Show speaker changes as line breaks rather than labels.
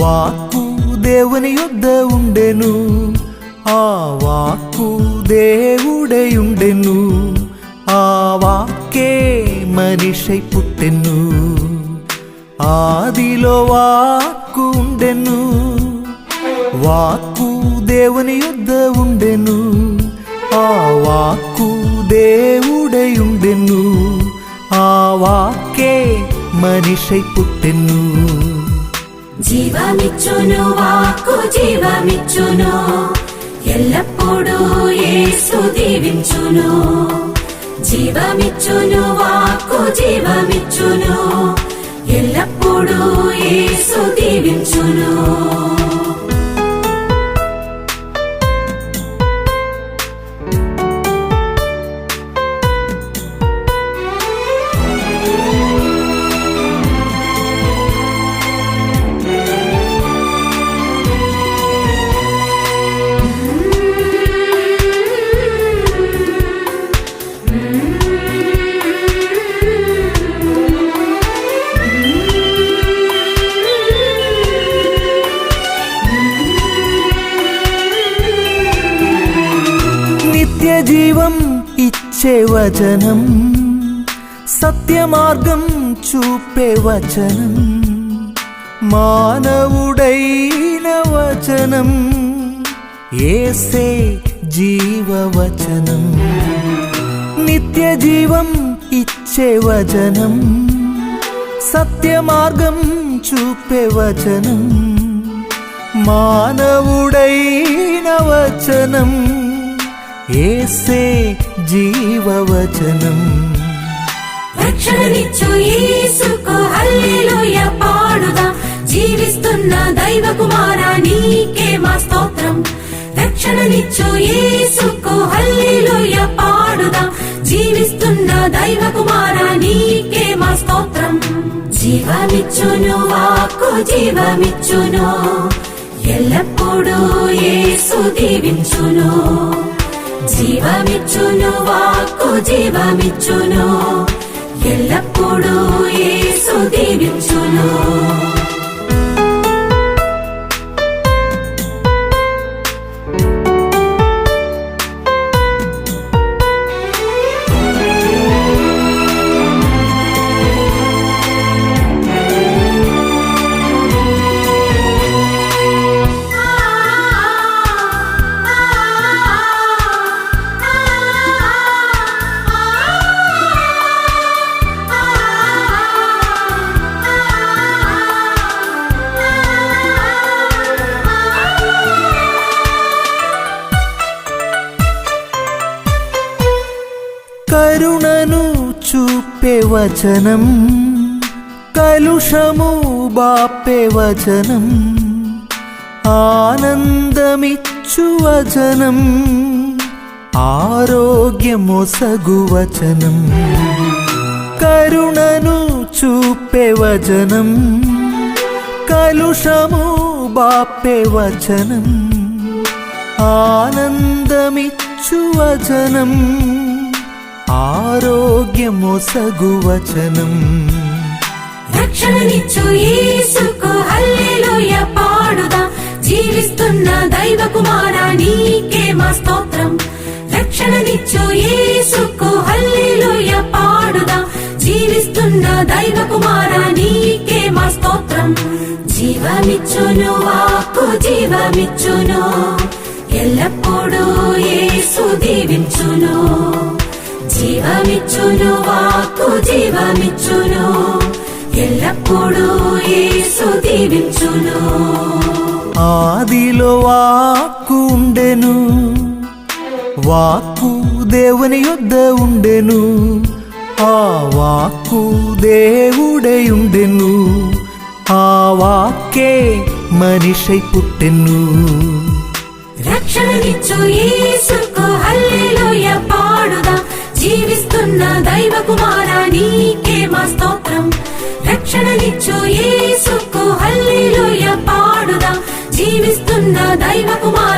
వాక్కు దేవుని యుద్ధ ఉండెను. ఆ వాక్కు దేవుడై ఉండెను. ఆ వాక్కే మనిషై పుట్టెను. ఆదిలో వాక్కు ఉండెను. వాక్కు దేవుని యుద్ధ ఉండెను. ఆ వాక్కు దేవుడై ఉండెను. ఆ వాక్కే మనిషై పుట్టెను.
జీవమిచ్చును వాక్కు జీవమిచ్చును. ఎల్లప్పుడూ యేసు దీవించును. జీవమిచ్చును వాక్కు జీవమిచ్చును. ఎల్లప్పుడూ యేసు దీవించును.
జీవం ఇచ్చే వచనం సత్య మార్గం చూపే వచనం మానవుడైన వచనం ఏసే జీవవచనం నిత్య జీవం ఇచ్చే వచనం సత్య మార్గం చూపే వచనం మానవుడైన వచనం. ఏసే జీవవచనం.
రక్షణనిచ్చు యేసుకు హల్లెలూయా పాడుదాం. జీవిస్తున్న దైవ కుమారా నీకే మా స్తోత్రం. రక్షణనిచ్చు యేసుకు హల్లెలూయా పాడుదాం. జీవిస్తున్న దైవ కుమారా నీకే మా స్తోత్రం. జీవమిచ్చును వాక్కు జీవమిచ్చును. ఎల్లప్పుడూ యేసు దీవించును. జీవమిచ్చును వాక్కు జీవమిచ్చును. ఎల్లప్పుడూ ఏ సుదీవించును
కరుణను చూపే వచనం కలుషము బాపే వచనం ఆనందమిచ్చు వచనం ఆరోగ్యమొసగు వచనం. కరుణను చూపే వచనం కలుషము బాపే వచనం ఆనందమిచ్చు వచనం. ఆరోగ్యమొసగు వచనం
రక్షణనిచ్చు యేసుకు హల్లెలూయా పాడుదాం. జీవిస్తున్న దైవ కుమారా నీకే మా స్తోత్రం. రక్షణనిచ్చు యేసుకు హల్లెలూయా పాడుదా. జీవిస్తున్న దైవ కుమారా నీకే మా స్తోత్రం. జీవమిచ్చును వాక్కు జీవమిచ్చును. ఎల్లప్పుడూ యేసు దీవించును. జీవమిచ్చును వాక్కు జీవమిచ్చును. ఎల్లప్పుడూ యేసు దీవించును.
ఆదిలో వాక్కు ఉండెను వాక్కు దేవుని యుద్ధ ఉండెను ఆ వాక్కు దేవుడై ఉండెను ఆ వాక్కే మనిషై పుట్టెను.
రక్షణనిచ్చు యేసుకు హల్లెలూయా పాడుదాం. నా దైవ కుమారా నీకే మా స్తోత్రం. రక్షణనిచ్చు యేసుకు హల్లెలూయా పాడుదా. జీవిస్తున్న దైవ కుమార్